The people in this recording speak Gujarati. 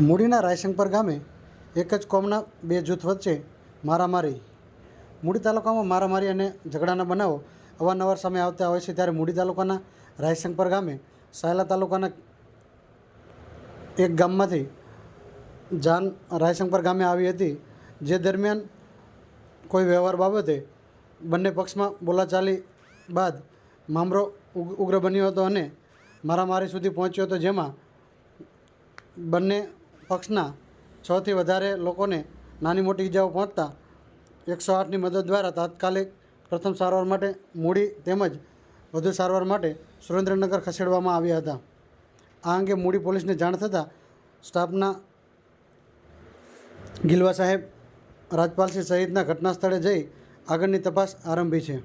મૂડીના રાયશંકર ગામે એક જ કોમના બે જૂથ વચ્ચે મારામારી. મૂડી તાલુકામાં મારામારી અને ઝઘડાના બનાવો અવારનવાર સામે આવતા હોય છે ત્યારે મૂડી તાલુકાના રાયશંકર ગામે સાયલા તાલુકાના એક ગામમાંથી જાન રાયશંકર ગામે આવી હતી. જે દરમિયાન કોઈ વ્યવહાર બાબતે બંને પક્ષમાં બોલાચાલી બાદ મામરો ઉગ- ઉગ્ર બન્યો હતો અને મારામારી સુધી પહોંચ્યો હતો જેમાં બંને પક્ષના છથી વધારે લોકોને નાની મોટી ઈજાઓ પહોંચતા એકસો આઠની મદદ દ્વારા તાત્કાલિક પ્રથમ સારવાર માટે મૂડી તેમજ વધુ સારવાર માટે સુરેન્દ્રનગર ખસેડવામાં આવ્યા હતા. આ અંગે મૂડી પોલીસને જાણ થતાં સ્ટાફના ગિલવા સાહેબ રાજપાલસિંહ સહિતના ઘટના સ્થળે જઈ આગળની તપાસ આરંભી છે.